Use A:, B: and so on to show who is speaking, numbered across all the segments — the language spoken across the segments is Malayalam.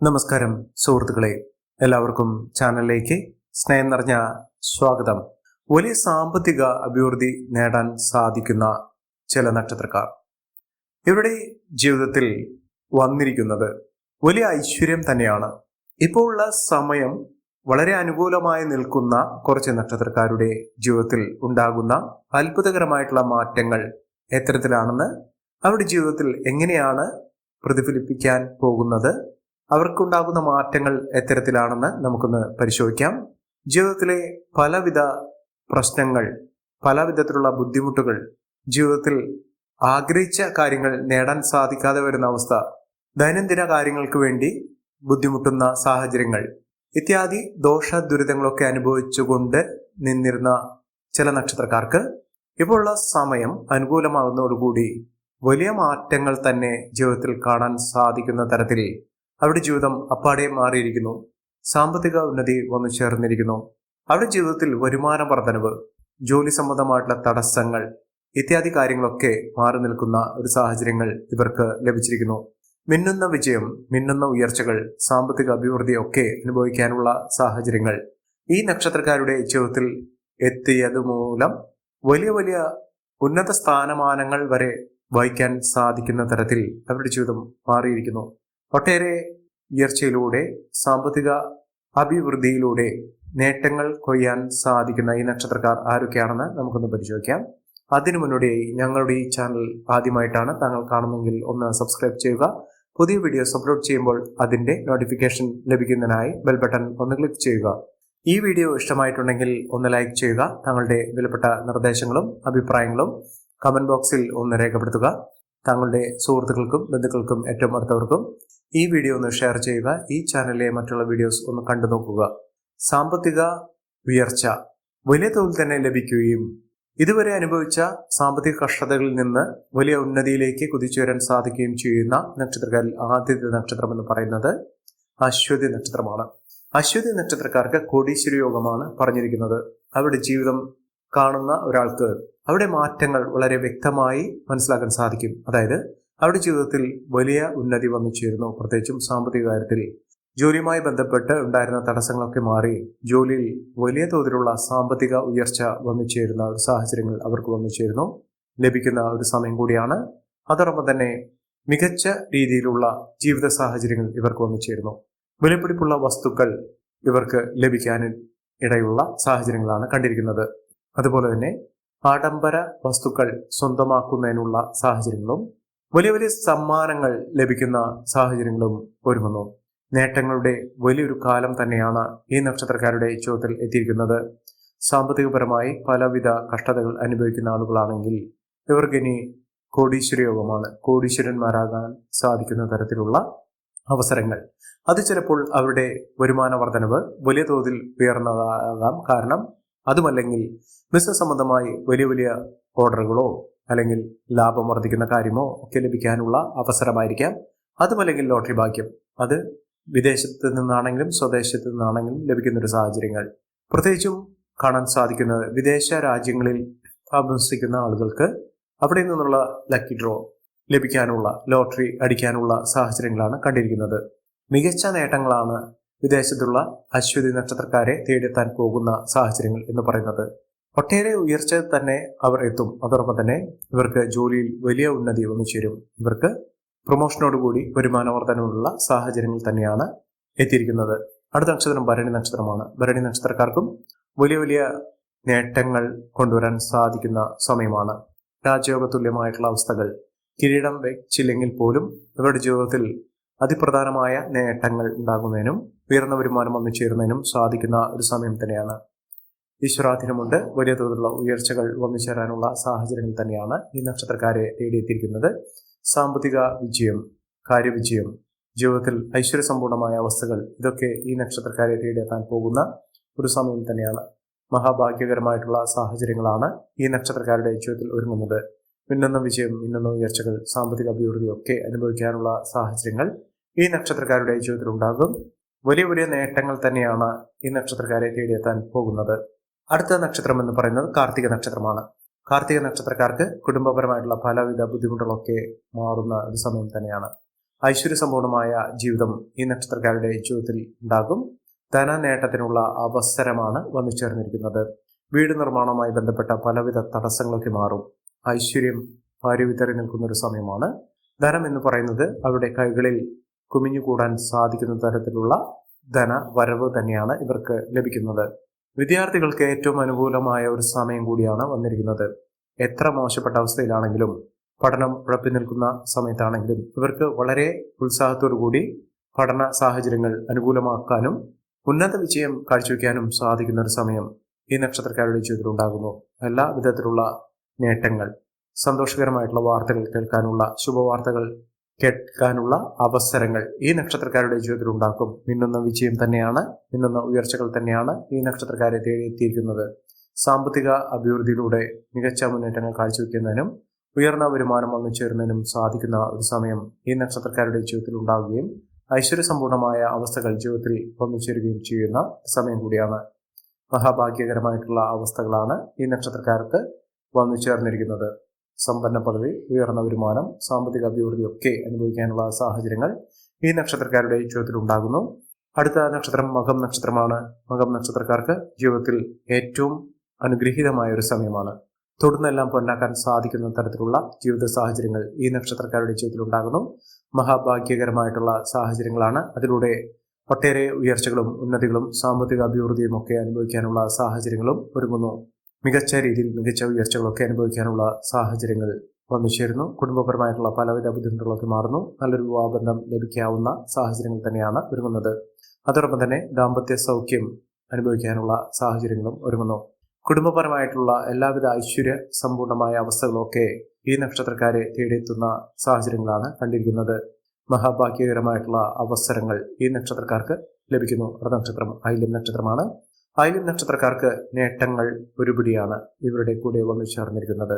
A: നമസ്കാരം സുഹൃത്തുക്കളെ. എല്ലാവർക്കും ചാനലിലേക്ക് സ്നേഹം നിറഞ്ഞ സ്വാഗതം. വലിയ സാമ്പത്തിക അഭിവൃദ്ധി നേടാൻ സാധിക്കുന്ന ചില നക്ഷത്രക്കാർ. ഇവരുടെ ജീവിതത്തിൽ വന്നിരിക്കുന്നത് വലിയ ഐശ്വര്യം തന്നെയാണ്. ഇപ്പോൾ ഉള്ള സമയം വളരെ അനുകൂലമായി നിൽക്കുന്ന കുറച്ച് നക്ഷത്രക്കാരുടെ ജീവിതത്തിൽ ഉണ്ടാകുന്ന അത്ഭുതകരമായിട്ടുള്ള മാറ്റങ്ങൾ എത്തരത്തിലാണെന്ന് അവരുടെ ജീവിതത്തിൽ എങ്ങനെയാണ് പ്രതിഫലിപ്പിക്കാൻ പോകുന്നത് അവർക്കുണ്ടാകുന്ന മാറ്റങ്ങൾ എത്തരത്തിലാണെന്ന് നമുക്കൊന്ന് പരിശോധിക്കാം. ജീവിതത്തിലെ പലവിധ പ്രശ്നങ്ങൾ പല വിധത്തിലുള്ള ബുദ്ധിമുട്ടുകൾ ജീവിതത്തിൽ ആഗ്രഹിച്ച കാര്യങ്ങൾ നേടാൻ സാധിക്കാതെ വരുന്ന അവസ്ഥ ദൈനംദിന കാര്യങ്ങൾക്ക് വേണ്ടി ബുദ്ധിമുട്ടുന്ന സാഹചര്യങ്ങൾ ഇത്യാദി ദോഷ ദുരിതങ്ങളൊക്കെ അനുഭവിച്ചുകൊണ്ട് നിന്നിരുന്ന ചില നക്ഷത്രക്കാർക്ക് ഇപ്പോഴുള്ള സമയം അനുകൂലമാകുന്നതോടുകൂടി വലിയ മാറ്റങ്ങൾ തന്നെ ജീവിതത്തിൽ കാണാൻ സാധിക്കുന്ന തരത്തിൽ അവരുടെ ജീവിതം അപ്പാടെ മാറിയിരിക്കുന്നു. സാമ്പത്തിക ഉന്നതി വന്നു ചേർന്നിരിക്കുന്നു. അവരുടെ ജീവിതത്തിൽ വരുമാന വർധനവ് ജോലി സംബന്ധമായിട്ടുള്ള തടസ്സങ്ങൾ ഇത്യാദി കാര്യങ്ങളൊക്കെ മാറി നിൽക്കുന്ന ഒരു സാഹചര്യങ്ങൾ ഇവർക്ക് ലഭിച്ചിരിക്കുന്നു. മിന്നുന്ന വിജയം മിന്നുന്ന ഉയർച്ചകൾ സാമ്പത്തിക അഭിവൃദ്ധി ഒക്കെ അനുഭവിക്കാനുള്ള സാഹചര്യങ്ങൾ ഈ നക്ഷത്രക്കാരുടെ ജീവിതത്തിൽ എത്തിയത് മൂലം വലിയ വലിയ ഉന്നത സ്ഥാനമാനങ്ങൾ വരെ വഹിക്കാൻ സാധിക്കുന്ന തരത്തിൽ അവരുടെ ജീവിതം മാറിയിരിക്കുന്നു. ഒട്ടേറെ ഉയർച്ചയിലൂടെ സാമ്പത്തിക അഭിവൃദ്ധിയിലൂടെ നേട്ടങ്ങൾ കൊയ്യാൻ സാധിക്കുന്ന ഈ നക്ഷത്രക്കാർ ആരൊക്കെയാണെന്ന് നമുക്കൊന്ന് പരിശോധിക്കാം. അതിനു മുന്നോടിയായി ഞങ്ങളുടെ ഈ ചാനൽ ആദ്യമായിട്ടാണ് താങ്കൾ കാണുന്നെങ്കിൽ ഒന്ന് സബ്സ്ക്രൈബ് ചെയ്യുക. പുതിയ വീഡിയോസ് അപ്ലോഡ് ചെയ്യുമ്പോൾ അതിന്റെ നോട്ടിഫിക്കേഷൻ ലഭിക്കുന്നതിനായി ബെൽ ബട്ടൺ ഒന്ന് ക്ലിക്ക് ചെയ്യുക. ഈ വീഡിയോ ഇഷ്ടമായിട്ടുണ്ടെങ്കിൽ ഒന്ന് ലൈക്ക് ചെയ്യുക. താങ്കളുടെ വിലപ്പെട്ട നിർദ്ദേശങ്ങളും അഭിപ്രായങ്ങളും കമന്റ് ബോക്സിൽ ഒന്ന് രേഖപ്പെടുത്തുക. താങ്കളുടെ സുഹൃത്തുക്കൾക്കും ബന്ധുക്കൾക്കും ഏറ്റവും അടുത്തവർക്കും ഈ വീഡിയോ ഒന്ന് ഷെയർ ചെയ്യുക. ഈ ചാനലിലെ മറ്റുള്ള വീഡിയോസ് ഒന്ന് കണ്ടു നോക്കുക. സാമ്പത്തിക ഉയർച്ച വലിയ തോതിൽ തന്നെ ലഭിക്കുകയും ഇതുവരെ അനുഭവിച്ച സാമ്പത്തിക കഷ്ടതകളിൽ നിന്ന് വലിയ ഉന്നതിയിലേക്ക് കുതിച്ചുയരാൻ സാധിക്കുകയും ചെയ്യുന്ന നക്ഷത്രക്കാരിൽ ആദ്യത്തെ നക്ഷത്രം എന്ന് പറയുന്നത് അശ്വതി നക്ഷത്രമാണ്. അശ്വതി നക്ഷത്രക്കാർക്ക് കോടീശ്വര യോഗമാണ് പറഞ്ഞിരിക്കുന്നത്. അവരുടെ ജീവിതം കാണുന്ന ഒരാൾക്ക് അവിടെ മാറ്റങ്ങൾ വളരെ വ്യക്തമായി മനസ്സിലാക്കാൻ സാധിക്കും. അതായത് അവരുടെ ജീവിതത്തിൽ വലിയ ഉന്നതി വന്നു ചേരുന്നു പ്രത്യേകിച്ചും സാമ്പത്തിക കാര്യത്തിൽ. ജോലിയുമായി ബന്ധപ്പെട്ട് ഉണ്ടായിരുന്ന തടസ്സങ്ങളൊക്കെ മാറി ജോലിയിൽ വലിയ തോതിലുള്ള സാമ്പത്തിക ഉയർച്ച വന്നു ചേരുന്ന ഒരു സാഹചര്യങ്ങൾ അവർക്ക് വന്നു ചേരുന്നു ലഭിക്കുന്ന ഒരു സമയം കൂടിയാണ്. അതോടൊപ്പം തന്നെ മികച്ച രീതിയിലുള്ള ജീവിത സാഹചര്യങ്ങൾ ഇവർക്ക് വന്നു ചേരുന്നു വിലപിടിപ്പുള്ള വസ്തുക്കൾ ഇവർക്ക് ലഭിക്കാൻ ഇടയുള്ള സാഹചര്യങ്ങളാണ് കണ്ടിരിക്കുന്നത്. അതുപോലെ തന്നെ ആഡംബര വസ്തുക്കൾ സ്വന്തമാക്കുന്നതിനുള്ള സാഹചര്യങ്ങളും വലിയ വലിയ സമ്മാനങ്ങൾ ലഭിക്കുന്ന സാഹചര്യങ്ങളും ഒരുങ്ങുന്നു. നേട്ടങ്ങളുടെ വലിയൊരു കാലം തന്നെയാണ് ഈ നക്ഷത്രക്കാരുടെ ചോദ്യത്തിൽ എത്തിയിരിക്കുന്നത്. സാമ്പത്തികപരമായി പലവിധ കഷ്ടതകൾ അനുഭവിക്കുന്ന ആളുകളാണെങ്കിൽ ഇവർക്കിനി കോടീശ്വര യോഗമാണ്. കോടീശ്വരന്മാരാകാൻ സാധിക്കുന്ന തരത്തിലുള്ള അവസരങ്ങൾ. അത് ചിലപ്പോൾ അവരുടെ വരുമാന വർധനവ് വലിയ തോതിൽ ഉയർന്നതാകാം. കാരണം അതുമല്ലെങ്കിൽ ബിസിനസ് സംബന്ധമായി വലിയ വലിയ ഓർഡറുകളോ അല്ലെങ്കിൽ ലാഭം വർദ്ധിക്കുന്ന കാര്യമോ ഒക്കെ ലഭിക്കാനുള്ള അവസരമായിരിക്കാം. അതുമല്ലെങ്കിൽ ലോട്ടറി ഭാഗ്യം. അത് വിദേശത്ത് നിന്നാണെങ്കിലും സ്വദേശത്ത് നിന്നാണെങ്കിലും ലഭിക്കുന്ന ഒരു സാഹചര്യങ്ങൾ. പ്രത്യേകിച്ചും കാണാൻ സാധിക്കുന്നത് വിദേശ രാജ്യങ്ങളിൽ താമസിക്കുന്ന ആളുകൾക്ക് അവിടെ നിന്നുള്ള ലക്കി ഡ്രോ ലഭിക്കാനുള്ള ലോട്ടറി അടിക്കാനുള്ള സാഹചര്യങ്ങളാണ് കണ്ടിരിക്കുന്നത്. മികച്ച നേട്ടങ്ങളാണ് വിദേശത്തുള്ള അശ്വതി നക്ഷത്രക്കാരെ തേടിയെത്താൻ പോകുന്ന സാഹചര്യങ്ങൾ എന്ന് പറയുന്നത്. ഒട്ടേറെ ഉയർച്ച തന്നെ അവർ എത്തും. അതോടൊപ്പം തന്നെ ഇവർക്ക് ജോലിയിൽ വലിയ ഉന്നതി വന്നു ചേരും. ഇവർക്ക് പ്രൊമോഷനോടുകൂടി വരുമാനവർദ്ധനമുള്ള സാഹചര്യങ്ങൾ തന്നെയാണ് എത്തിയിരിക്കുന്നത്. അടുത്ത നക്ഷത്രം ഭരണി നക്ഷത്രമാണ്. ഭരണി നക്ഷത്രക്കാർക്കും വലിയ വലിയ നേട്ടങ്ങൾ കൊണ്ടുവരാൻ സാധിക്കുന്ന സമയമാണ്. രാജയോഗ തുല്യമായിട്ടുള്ള അവസ്ഥകൾ കിരീടം വെച്ചില്ലെങ്കിൽ പോലും ഇവരുടെ ജീവിതത്തിൽ അതിപ്രധാനമായ നേട്ടങ്ങൾ ഉണ്ടാകുന്നതിനും ഉയർന്ന വരുമാനം വന്നു ചേരുന്നതിനും സാധിക്കുന്ന ഒരു സമയം തന്നെയാണ്. ഈശ്വരാധീനമുണ്ട് വലിയ തോതിലുള്ള ഉയർച്ചകൾ വന്നു ചേരാനുള്ള സാഹചര്യങ്ങൾ തന്നെയാണ് ഈ നക്ഷത്രക്കാരെ തേടിയെത്തിയിരിക്കുന്നത്. സാമ്പത്തിക വിജയം കാര്യവിജയം ജീവിതത്തിൽ ഐശ്വര്യസമ്പൂർണമായ അവസ്ഥകൾ ഇതൊക്കെ ഈ നക്ഷത്രക്കാരെ തേടിയെത്താൻ പോകുന്ന ഒരു സമയം തന്നെയാണ്. മഹാഭാഗ്യകരമായിട്ടുള്ള സാഹചര്യങ്ങളാണ് ഈ നക്ഷത്രക്കാരുടെ ജീവിതത്തിൽ ഒരുങ്ങുന്നത്. മിന്നുന്ന വിജയം മിന്നുന്ന ഉയർച്ചകൾ സാമ്പത്തിക അഭിവൃദ്ധിയൊക്കെ അനുഭവിക്കാനുള്ള സാഹചര്യങ്ങൾ ഈ നക്ഷത്രക്കാരുടെ ജീവിതത്തിൽ ഉണ്ടാകും. വലിയ വലിയ നേട്ടങ്ങൾ തന്നെയാണ് ഈ നക്ഷത്രക്കാരെ തേടിയെത്താൻ പോകുന്നത്. അടുത്ത നക്ഷത്രം എന്ന് പറയുന്നത് കാർത്തിക നക്ഷത്രമാണ്. കാർത്തിക നക്ഷത്രക്കാർക്ക് കുടുംബപരമായിട്ടുള്ള പലവിധ ബുദ്ധിമുട്ടുകളൊക്കെ മാറുന്ന ഒരു സമയം തന്നെയാണ്. ഐശ്വര്യ സമ്പൂർണമായ ജീവിതം ഈ നക്ഷത്രക്കാരുടെ ജീവിതത്തിൽ ഉണ്ടാകും. ധന നേട്ടത്തിനുള്ള അവസരമാണ് വന്നു ചേർന്നിരിക്കുന്നത്. വീട് നിർമ്മാണവുമായി ബന്ധപ്പെട്ട പലവിധ തടസ്സങ്ങളൊക്കെ മാറും. ഐശ്വര്യം ഭാര്യവിതറി നിൽക്കുന്ന ഒരു സമയമാണ്. ധനം എന്ന് പറയുന്നത് അവരുടെ കൈകളിൽ കുമിഞ്ഞുകൂടാൻ സാധിക്കുന്ന തരത്തിലുള്ള ധന വരവ് തന്നെയാണ് ഇവർക്ക് ലഭിക്കുന്നത്. വിദ്യാർത്ഥികൾക്ക് ഏറ്റവും അനുകൂലമായ ഒരു സമയം കൂടിയാണ് വന്നിരിക്കുന്നത്. എത്ര മോശപ്പെട്ട അവസ്ഥയിലാണെങ്കിലും പഠനം ഉഴപ്പി നിൽക്കുന്ന സമയത്താണെങ്കിലും ഇവർക്ക് വളരെ കൂടി പഠന സാഹചര്യങ്ങൾ അനുകൂലമാക്കാനും ഉന്നത വിജയം കാഴ്ചവെക്കാനും സാധിക്കുന്ന ഒരു സമയം ഈ നക്ഷത്രക്കാരുടെ ജീവിതത്തിൽ ഉണ്ടാകുന്നു. എല്ലാ വിധത്തിലുള്ള നേട്ടങ്ങൾ സന്തോഷകരമായിട്ടുള്ള വാർത്തകൾ കേൾക്കാനുള്ള ശുഭവാർത്തകൾ കേൾക്കാനുള്ള അവസരങ്ങൾ ഈ നക്ഷത്രക്കാരുടെ ജീവിതത്തിൽ ഉണ്ടാക്കും. മിന്നുന്ന വിജയം തന്നെയാണ് മിന്നുന്ന ഉയർച്ചകൾ തന്നെയാണ് ഈ നക്ഷത്രക്കാരെ തേടിയെത്തിയിരിക്കുന്നത്. സാമ്പത്തിക അഭിവൃദ്ധിയിലൂടെ മികച്ച മുന്നേറ്റങ്ങൾ കാഴ്ചവെക്കുന്നതിനും ഉയർന്ന വരുമാനം വന്നു ചേരുന്നതിനും സാധിക്കുന്ന ഒരു സമയം ഈ നക്ഷത്രക്കാരുടെ ജീവിതത്തിൽ ഉണ്ടാവുകയും ഐശ്വര്യസമ്പൂർണമായ അവസ്ഥകൾ ജീവിതത്തിൽ വന്നു ചേരുകയും ചെയ്യുന്ന സമയം കൂടിയാണ്. മഹാഭാഗ്യകരമായിട്ടുള്ള അവസ്ഥകളാണ് ഈ നക്ഷത്രക്കാർക്ക് വന്നു ചേർന്നിരിക്കുന്നത്. സമ്പന്ന പദവി ഉയർന്ന വരുമാനം സാമ്പത്തിക അഭിവൃദ്ധി ഒക്കെ അനുഭവിക്കാനുള്ള സാഹചര്യങ്ങൾ ഈ നക്ഷത്രക്കാരുടെ ജീവിതത്തിൽ ഉണ്ടാകുന്നു. അടുത്ത നക്ഷത്രം മകം നക്ഷത്രമാണ്. മകം നക്ഷത്രക്കാർക്ക് ജീവിതത്തിൽ ഏറ്റവും അനുഗ്രഹീതമായ ഒരു സമയമാണ്. തൊടുന്നെല്ലാം പൊന്നാക്കാൻ സാധിക്കുന്ന തരത്തിലുള്ള ജീവിത സാഹചര്യങ്ങൾ ഈ നക്ഷത്രക്കാരുടെ ജീവിതത്തിൽ ഉണ്ടാകുന്നു. മഹാഭാഗ്യകരമായിട്ടുള്ള സാഹചര്യങ്ങളാണ്. അതിലൂടെ ഒട്ടേറെ ഉയർച്ചകളും ഉന്നതികളും സാമ്പത്തിക അഭിവൃദ്ധിയും ഒക്കെ അനുഭവിക്കാനുള്ള സാഹചര്യങ്ങളും ഒരുങ്ങുന്നു. മികച്ച രീതിയിൽ മികച്ച ഉയർച്ചകളൊക്കെ അനുഭവിക്കാനുള്ള സാഹചര്യങ്ങൾ വന്നു ചേരുന്നു കുടുംബപരമായിട്ടുള്ള പലവിധ ബുദ്ധിമുട്ടുകളൊക്കെ മാറുന്നു. നല്ലൊരു വിവാഹബന്ധം ലഭിക്കാവുന്ന സാഹചര്യങ്ങൾ തന്നെയാണ് ഒരുങ്ങുന്നത്. അതോടൊപ്പം തന്നെ ദാമ്പത്യ സൗഖ്യം അനുഭവിക്കാനുള്ള സാഹചര്യങ്ങളും ഒരുങ്ങുന്നു. കുടുംബപരമായിട്ടുള്ള എല്ലാവിധ ഐശ്വര്യ സമ്പൂർണമായ അവസ്ഥകളൊക്കെ ഈ നക്ഷത്രക്കാരെ തേടിയെത്തുന്ന സാഹചര്യങ്ങളാണ് കണ്ടിരിക്കുന്നത്. മഹാഭാഗ്യകരമായിട്ടുള്ള അവസരങ്ങൾ ഈ നക്ഷത്രക്കാർക്ക് ലഭിക്കുന്നു. നക്ഷത്രം ഐല്യം നക്ഷത്രമാണ്. ഐല്യം നക്ഷത്രക്കാർക്ക് നേട്ടങ്ങൾ ഒരുപിടിയാണ് ഇവരുടെ കൂടെ വന്നു ചേർന്നിരിക്കുന്നത്.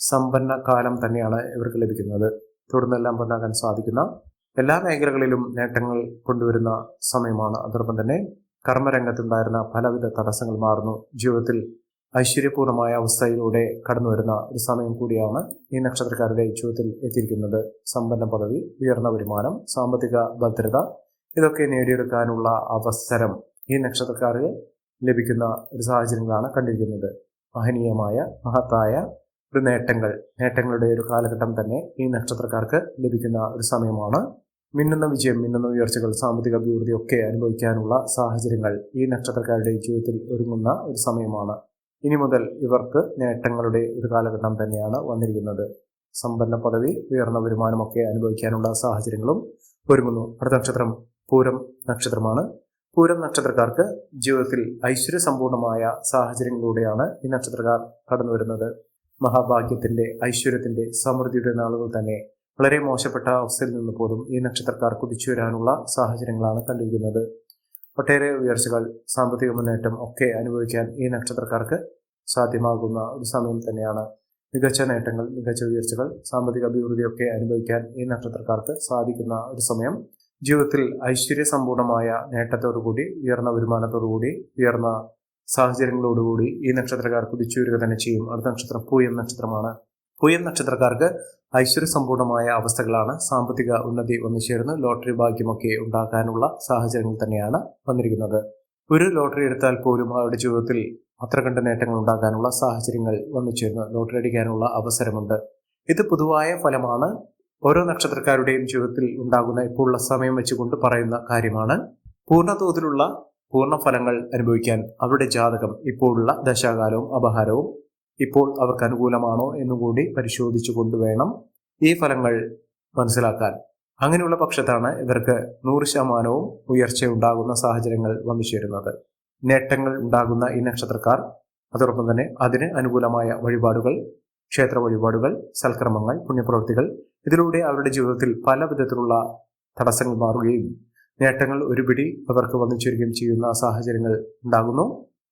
A: സമ്പന്ന കാലം തന്നെയാണ് ഇവർക്ക് ലഭിക്കുന്നത്. തുടർന്നെല്ലാം പൊന്നാകാൻ സാധിക്കുന്ന എല്ലാ മേഖലകളിലും നേട്ടങ്ങൾ കൊണ്ടുവരുന്ന സമയമാണ്. അതോടൊപ്പം തന്നെ കർമ്മരംഗത്തുണ്ടായിരുന്ന പലവിധ തടസ്സങ്ങൾ മാറുന്നു. ജീവിതത്തിൽ ഐശ്വര്യപൂർണമായ അവസ്ഥയിലൂടെ കടന്നു വരുന്ന ഒരു സമയം കൂടിയാണ് ഈ നക്ഷത്രക്കാരുടെ ജീവിതത്തിൽ എത്തിയിരിക്കുന്നത്. സമ്പന്ന പദവി ഉയർന്ന വരുമാനം സാമ്പത്തിക ഭദ്രത ഇതൊക്കെ നേടിയെടുക്കാനുള്ള അവസരം ഈ നക്ഷത്രക്കാർക്ക് ലഭിക്കുന്ന ഒരു സാഹചര്യങ്ങളാണ് കണ്ടിരിക്കുന്നത്. മഹനീയമായ മഹത്തായ ഒരു നേട്ടങ്ങൾ നേട്ടങ്ങളുടെ ഒരു കാലഘട്ടം തന്നെ ഈ നക്ഷത്രക്കാർക്ക് ലഭിക്കുന്ന ഒരു സമയമാണ്. മിന്നുന്ന വിജയം മിന്നുന്ന ഉയർച്ചകൾ സാമ്പത്തിക അഭിവൃദ്ധി ഒക്കെ അനുഭവിക്കാനുള്ള സാഹചര്യങ്ങൾ ഈ നക്ഷത്രക്കാരുടെ ജീവിതത്തിൽ ഒരുങ്ങുന്ന ഒരു സമയമാണ്. ഇനി മുതൽ ഇവർക്ക് നേട്ടങ്ങളുടെ ഒരു കാലഘട്ടം തന്നെയാണ് വന്നിരിക്കുന്നത്. സമ്പന്ന പദവി ഉയർന്ന വരുമാനമൊക്കെ അനുഭവിക്കാനുള്ള സാഹചര്യങ്ങളും ഒരുങ്ങുന്നു. അടുത്ത നക്ഷത്രം പൂരം നക്ഷത്രമാണ്. പൂരം നക്ഷത്രക്കാർക്ക് ജീവിതത്തിൽ ഐശ്വര്യസമ്പൂർണമായ സാഹചര്യങ്ങളിലൂടെയാണ് ഈ നക്ഷത്രക്കാർ കടന്നു വരുന്നത്. മഹാഭാഗ്യത്തിന്റെ ഐശ്വര്യത്തിന്റെ സമൃദ്ധിയുടെ നാളുകൾ തന്നെ വളരെ മോശപ്പെട്ട അവസ്ഥയിൽ നിന്ന് പോലും ഈ നക്ഷത്രക്കാർ കുതിച്ചു വരാനുള്ള സാഹചര്യങ്ങളാണ് കണ്ടിരിക്കുന്നത്. ഒട്ടേറെ ഉയർച്ചകൾ സാമ്പത്തിക മുന്നേറ്റം ഒക്കെ അനുഭവിക്കാൻ ഈ നക്ഷത്രക്കാർക്ക് സാധ്യമാകുന്ന ഒരു സമയം തന്നെയാണ്. മികച്ച നേട്ടങ്ങൾ മികച്ച ഉയർച്ചകൾ സാമ്പത്തിക അഭിവൃദ്ധിയൊക്കെ അനുഭവിക്കാൻ ഈ നക്ഷത്രക്കാർക്ക് സാധിക്കുന്ന ഒരു സമയം. ജീവിതത്തിൽ ഐശ്വര്യ സമ്പൂർണമായ നേട്ടത്തോടുകൂടി ഉയർന്ന വരുമാനത്തോടുകൂടി ഉയർന്ന സാഹചര്യങ്ങളോടുകൂടി ഈ നക്ഷത്രക്കാർ കുതിച്ചു വരിക തന്നെ ചെയ്യും. അടുത്ത നക്ഷത്രം പൂയം നക്ഷത്രമാണ്. പൂയം നക്ഷത്രക്കാർക്ക് ഐശ്വര്യ സമ്പൂർണമായ അവസ്ഥകളാണ്. സാമ്പത്തിക ഉന്നതി വന്നുചേർന്ന് ലോട്ടറി ഭാഗ്യമൊക്കെ ഉണ്ടാക്കാനുള്ള സാഹചര്യങ്ങൾ തന്നെയാണ് വന്നിരിക്കുന്നത്. ഒരു ലോട്ടറി എടുത്താൽ പോലും അവരുടെ ജീവിതത്തിൽ അത്ര കണ്ട നേട്ടങ്ങൾ ഉണ്ടാകാനുള്ള സാഹചര്യങ്ങൾ വന്നു ചേർന്ന് ലോട്ടറി അടിക്കാനുള്ള അവസരമുണ്ട്. ഇത് പൊതുവായ ഫലമാണ്. ഓരോ നക്ഷത്രക്കാരുടെയും ജീവിതത്തിൽ ഉണ്ടാകുന്ന ഇപ്പോഴുള്ള സമയം വെച്ചുകൊണ്ട് പറയുന്ന കാര്യമാണ്. പൂർണതോതിലുള്ള പൂർണ ഫലങ്ങൾ അനുഭവിക്കാൻ അവരുടെ ജാതകം ഇപ്പോഴുള്ള ദശാകാലവും അപഹാരവും ഇപ്പോൾ അവർക്ക് അനുകൂലമാണോ എന്നുകൂടി പരിശോധിച്ചു കൊണ്ടുവേണം ഈ ഫലങ്ങൾ മനസ്സിലാക്കാൻ. അങ്ങനെയുള്ള പക്ഷത്താണ് ഇവർക്ക് നൂറ് ശതമാനവും ഉയർച്ച ഉണ്ടാകുന്ന സാഹചര്യങ്ങൾ വന്നു ചേരുന്നത്. നേട്ടങ്ങൾ ഉണ്ടാകുന്ന ഈ നക്ഷത്രക്കാർ അതോടൊപ്പം തന്നെ അതിന് അനുകൂലമായ വഴിപാടുകൾ ക്ഷേത്ര വഴിപാടുകൾ സൽക്രമങ്ങൾ പുണ്യപ്രവൃത്തികൾ. ഇതിലൂടെ അവരുടെ ജീവിതത്തിൽ പല വിധത്തിലുള്ള തടസ്സങ്ങൾ മാറുകയും നേട്ടങ്ങൾ ഒരുപിടി അവർക്ക് വന്നു ചേരുകയും ചെയ്യുന്ന സാഹചര്യങ്ങൾ ഉണ്ടാകുന്നു.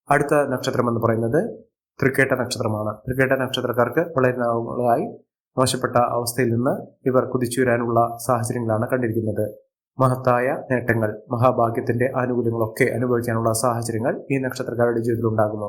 A: അടുത്ത നക്ഷത്രം എന്ന് പറയുന്നത് തൃക്കേട്ട നക്ഷത്രമാണ്. തൃക്കേട്ട നക്ഷത്രക്കാർക്ക് വളരെ നാളുകളായി മോശപ്പെട്ട അവസ്ഥയിൽ നിന്ന് ഇവർ കുതിച്ചുവരാനുള്ള സാഹചര്യങ്ങളാണ് കണ്ടിരിക്കുന്നത്. മഹത്തായ നേട്ടങ്ങൾ മഹാഭാഗ്യത്തിന്റെ ആനുകൂല്യങ്ങളൊക്കെ അനുഭവിക്കാനുള്ള സാഹചര്യങ്ങൾ ഈ നക്ഷത്രക്കാരുടെ ജീവിതത്തിൽ ഉണ്ടാകുന്നു.